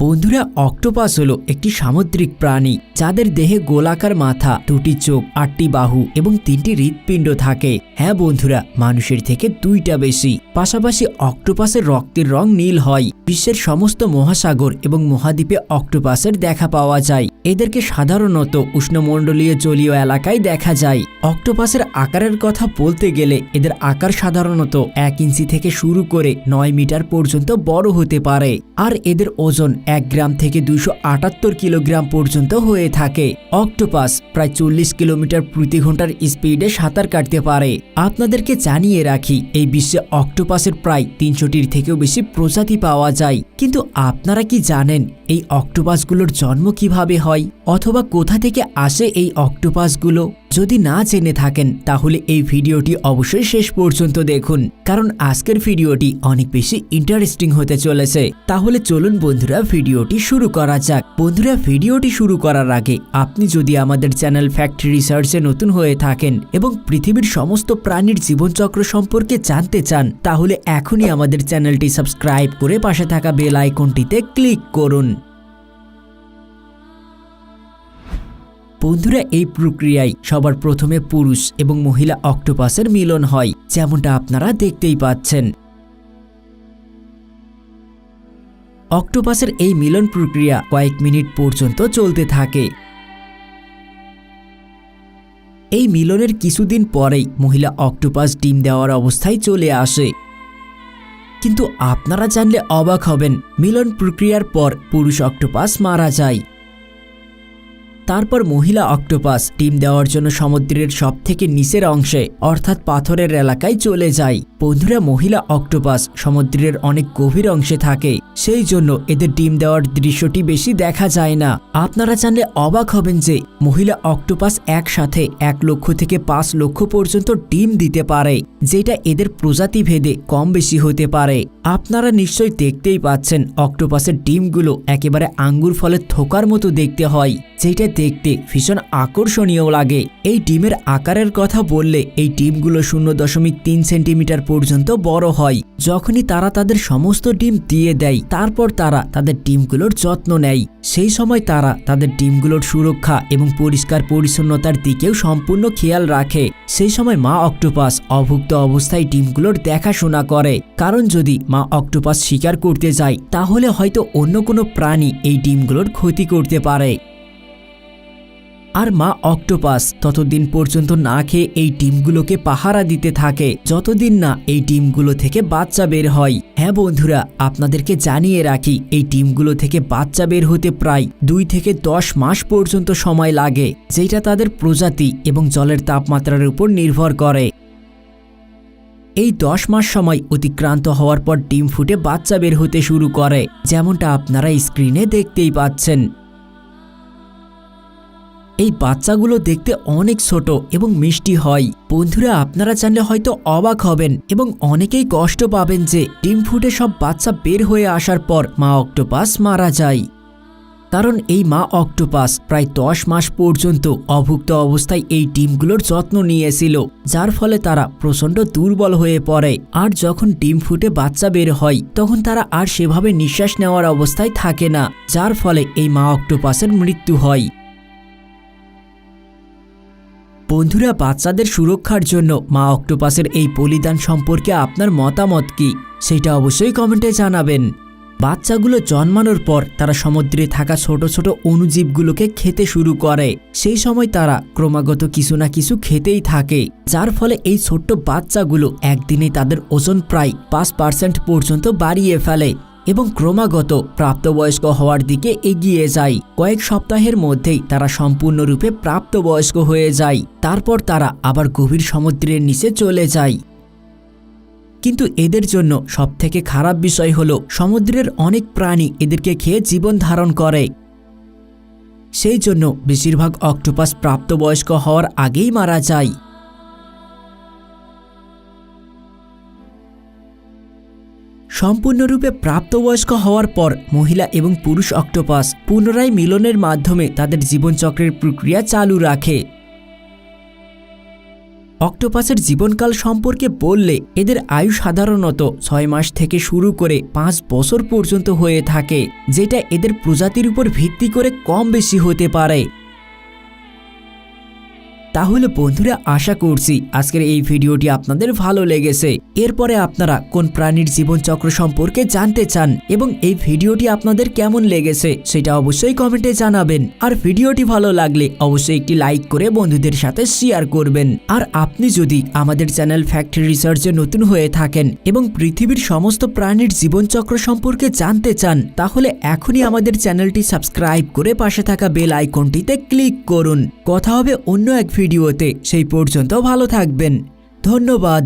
বন্ধুরা, অক্টোপাস হলো একটি সামুদ্রিক প্রাণী, যাদের দেহে গোলাকার মাথা, দুটি চোখ, আটটি বাহু এবং তিনটি হৃৎপিণ্ড থাকে। হ্যাঁ বন্ধুরা, মানুষের থেকে দুইটা বেশি। পাশাপাশি অক্টোপাসের রক্তের রং নীল হয়। বিশ্বের সমস্ত মহাসাগর এবং মহাদ্বীপে অক্টোপাসের দেখা পাওয়া যায়। এদেরকে সাধারণত উষ্ণমণ্ডলীয় জলীয় এলাকায় দেখা যায়। অক্টোপাসের আকারের কথা বলতে গেলে এদের আকার সাধারণত এক ইঞ্চি থেকে শুরু করে নয় মিটার পর্যন্ত বড় হতে পারে। আর এদের ওজন এক গ্রাম থেকে দুইশো আটাত্তর কিলোগ্রাম পর্যন্ত হয়ে থাকে। অক্টোপাস প্রায় চল্লিশ কিলোমিটার প্রতি ঘণ্টার স্পিডে সাঁতার কাটতে পারে। আপনাদেরকে জানিয়ে রাখি, এই বিশ্বে অক্টোপাসের প্রায় তিনশোটির থেকেও বেশি প্রজাতি পাওয়া যায়। কিন্তু আপনারা কি জানেন এই অক্টোপাসগুলোর জন্ম কীভাবে হয় অথবা কোথা থেকে আসে এই অক্টোপাসগুলো যদি না জেনে থাকেন, তাহলে এই ভিডিওটি অবশ্যই শেষ পর্যন্ত দেখুন। কারণ আজকের ভিডিওটি অনেক বেশি ইন্টারেস্টিং হতে চলেছে। তাহলে চলুন বন্ধুরা, ভিডিওটি শুরু করা যাক। বন্ধুরা, ভিডিওটি শুরু করার আগে আপনি যদি আমাদের চ্যানেল ফ্যাক্ট রিসার্চে নতুন হয়ে থাকেন এবং পৃথিবীর সমস্ত প্রাণীর জীবনচক্র সম্পর্কে জানতে চান, তাহলে এখনই আমাদের চ্যানেলটি সাবস্ক্রাইব করে পাশে থাকা বেল আইকনটিতে ক্লিক করুন। বন্ধুরা, এই প্রক্রিয়ায় সবার প্রথমে পুরুষ এবং মহিলা অক্টোপাসের মিলন হয়, যেমনটা আপনারা দেখতেই পাচ্ছেন। অক্টোপাসের এই মিলন প্রক্রিয়া কয়েক মিনিট পর্যন্ত চলতে থাকে। এই মিলনের কিছুদিন পরেই মহিলা অক্টোপাস ডিম দেওয়ার অবস্থায় চলে আসে। কিন্তু আপনারা জানলে অবাক হবেন, মিলন প্রক্রিয়ার পর পুরুষ অক্টোপাস মারা যায়। তারপর মহিলা অক্টোপাস। ডিম দেওয়ার জন্য সমুদ্রের সব থেকে নিচের অংশে, অর্থাৎ পাথরের এলাকায় চলে যায়। বন্ধুরা মহিলা অক্টোপাস সমুদ্রের অনেক গভীর অংশে থাকে। সেই জন্য এদের ডিম দেওয়ার দৃশ্যটি বেশি দেখা যায় না। আপনারা জানলে অবাক হবেন যে মহিলা অক্টোপাস একসাথে এক লক্ষ থেকে পাঁচ লক্ষ পর্যন্ত ডিম দিতে পারে, যেটা এদের প্রজাতি ভেদে কম বেশি হতে পারে। আপনারা নিশ্চয়ই দেখতেই পাচ্ছেন অক্টোপাসের ডিমগুলো একেবারে আঙ্গুর ফলের থোকার মতো দেখতে হয়, যেটা দেখতে ভীষণ আকর্ষণীয় লাগে। এই ডিমের আকারের কথা বললে এই ডিমগুলো শূন্য দশমিক তিন সেন্টিমিটার পর্যন্ত বড় হয়। যখনই তারা তাদের সমস্ত ডিম দিয়ে দেয়, তারপর তারা তাদের ডিমগুলোর যত্ন নেয়। সেই সময় তারা তাদের ডিমগুলোর সুরক্ষা এবং পরিষ্কার পরিচ্ছন্নতার দিকেও সম্পূর্ণ খেয়াল রাখে। সেই সময় মা অক্টোপাস অভুক্ত অবস্থায় ডিমগুলোর দেখাশোনা করে। কারণ যদি মা অক্টোপাস শিকার করতে যায়, তাহলে হয়তো অন্য কোনো প্রাণী এই ডিমগুলোর ক্ষতি করতে পারে। আর মা অক্টোপাস ততদিন পর্যন্ত না খেয়ে এই ডিমগুলোকে পাহারা দিতে থাকে। যতদিন না এই ডিমগুলো থেকে বাচ্চা বের হয়। হ্যাঁ বন্ধুরা, আপনাদেরকে জানিয়ে রাখি, এই ডিমগুলো থেকে বাচ্চা বের হতে প্রায় দুই থেকে দশ মাস পর্যন্ত সময় লাগে, যেটা তাদের প্রজাতি এবং জলের তাপমাত্রার উপর নির্ভর করে। এই দশ মাস সময় অতিক্রান্ত হওয়ার পর ডিম ফুটে বাচ্চা বের হতে শুরু করে, যেমনটা আপনারা স্ক্রিনে দেখতেই পাচ্ছেন। এই বাচ্চাগুলো দেখতে অনেক ছোট এবং মিষ্টি হয়। বন্ধুরা, আপনারা জানলে হয়তো অবাক হবেন এবং অনেকেই কষ্ট পাবেন যে ডিম ফুটে সব বাচ্চা বের হয়ে আসার পর মা অক্টোপাস মারা যায়। কারণ এই মা অক্টোপাস প্রায় দশ মাস পর্যন্ত অভুক্ত অবস্থায় এই ডিমগুলোর যত্ন নিয়েছিল, যার ফলে তারা প্রচণ্ড দুর্বল হয়ে পড়ে। আর যখন ডিম ফুটে বাচ্চা বের হয়, তখন তারা আর সেভাবে নিঃশ্বাস নেওয়ার অবস্থায় থাকে না, যার ফলে এই মা অক্টোপাসের মৃত্যু হয়। বন্ধুরা, বাচ্চাদের সুরক্ষার জন্য মা অক্টোপাসের এই বলিদান সম্পর্কে আপনার মতামত কি? সেটা অবশ্যই কমেন্টে জানাবেন। বাচ্চাগুলো জন্মানোর পর তারা সমুদ্রে থাকা ছোট ছোট অণুজীবগুলোকে খেতে শুরু করে। সেই সময় তারা ক্রমাগত কিছু না কিছু খেতেই থাকে। যার ফলে এই ছোট্ট বাচ্চাগুলো একদিনে তাদের ওজন প্রায় পাঁচ পার্সেন্ট পর্যন্ত বাড়িয়ে ফেলে। এবং ক্রমাগত প্রাপ্তবয়স্ক হওয়ার দিকে এগিয়ে যায়। কয়েক সপ্তাহের মধ্যেই তারা সম্পূর্ণরূপে প্রাপ্তবয়স্ক হয়ে যায়। তারপর তারা আবার গভীর সমুদ্রের নিচে চলে যায়। কিন্তু এদের জন্য সবথেকে খারাপ বিষয় হলো, সমুদ্রের অনেক প্রাণী এদেরকে খেয়ে জীবন ধারণ করে। সেই জন্য বেশিরভাগ অক্টোপাস প্রাপ্তবয়স্ক হওয়ার আগেই মারা যায়। সম্পূর্ণরূপে প্রাপ্তবয়স্ক হওয়ার পর মহিলা এবং পুরুষ অক্টোপাস পুনরায় মিলনের মাধ্যমে তাদের জীবনচক্রের প্রক্রিয়া চালু রাখে। অক্টোপাসের জীবনকাল সম্পর্কে বললে এদের আয়ু সাধারণত ছয় মাস থেকে শুরু করে পাঁচ বছর পর্যন্ত হয়ে থাকে, যেটা এদের প্রজাতির উপর ভিত্তি করে কম বেশি হতে পারে। তাহলে বন্ধুরা আশা করছি আজকের এই ভিডিওটি আপনাদের ভালো লেগেছে। এরপরে আপনারা কোন প্রাণীর জীবনচক্র সম্পর্কে জানতে চান এবং এই ভিডিওটি আপনাদের কেমন লেগেছে, সেটা অবশ্যই কমেন্টে জানাবেন। আর ভিডিওটি ভালো লাগলে অবশ্যই একটি লাইক করে বন্ধুদের সাথে শেয়ার করবেন। আর আপনি যদি আমাদের চ্যানেল ফ্যাক্টরি রিসার্চে নতুন হয়ে থাকেন এবং পৃথিবীর সমস্ত প্রাণীর জীবনচক্র সম্পর্কে জানতে চান, তাহলে এখনই আমাদের চ্যানেলটি সাবস্ক্রাইব করে পাশে থাকা বেল আইকনটিতে ক্লিক করুন। কথা হবে অন্য এক ভিডিওতে সেই পর্যন্ত ভালো থাকবেন। ধন্যবাদ।